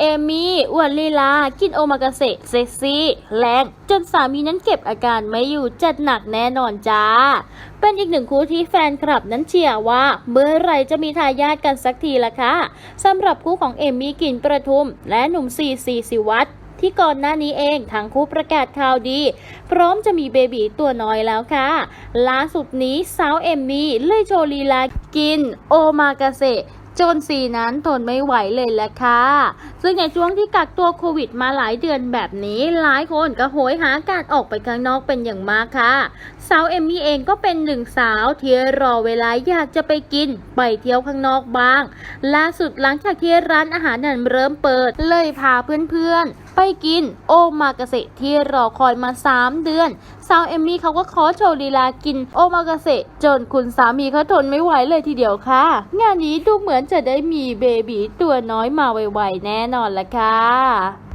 เอมี่อวดลีลา กินโอมากาเสะเซ็กซี่ แรง จนสามีนั้นเก็บอาการไม่อยู่จัดหนักแน่นอนจ้า เป็นอีกหนึ่งคู่ที่แฟนคลับนั้นเชียร์ว่า เมื่อไหรจะมีทายาทกันสักทีละคะสำหรับคู่ของเอมี่กินประทุม และหนุ่มซีซีสิวัตรที่ก่อนหน้านี้เองทั้งคู่ประกาศข่าวดี พร้อมจะมีเบบีตัวน้อยแล้วค่ะ ล่าสุดนี้สาวเอมมี่เลยโชว์ลีลากิน โอมากาเส จนซีนั้นทนไม่ไหวเลยแหละค่ะ ซึ่งในช่วงที่กักตัวโควิดมาหลายเดือนแบบนี้หลายคนก็โหยหาการออกไปข้างนอกเป็นอย่างมากค่ะ สาวเอมมี่เองก็เป็นหนึ่งสาวที่รอเวลาอยากจะไปกิน ไปเที่ยวข้างนอกบ้าง ล่าสุดหลังจากที่ร้านอาหารนั้นเริ่มเปิด เลยพาเพื่อนๆ ไปกินโอมากาเสะที่รอคอยมา 3 เดือนสาวเอมมี่เขาก็ขอโชว์ลีลากินโอมากาเสะจนคุณสามีเขาทนไม่ไหวเลยทีเดียวค่ะ งานนี้ดูเหมือนจะได้มีเบบีตัวน้อยมาไวๆแน่นอนละค่ะ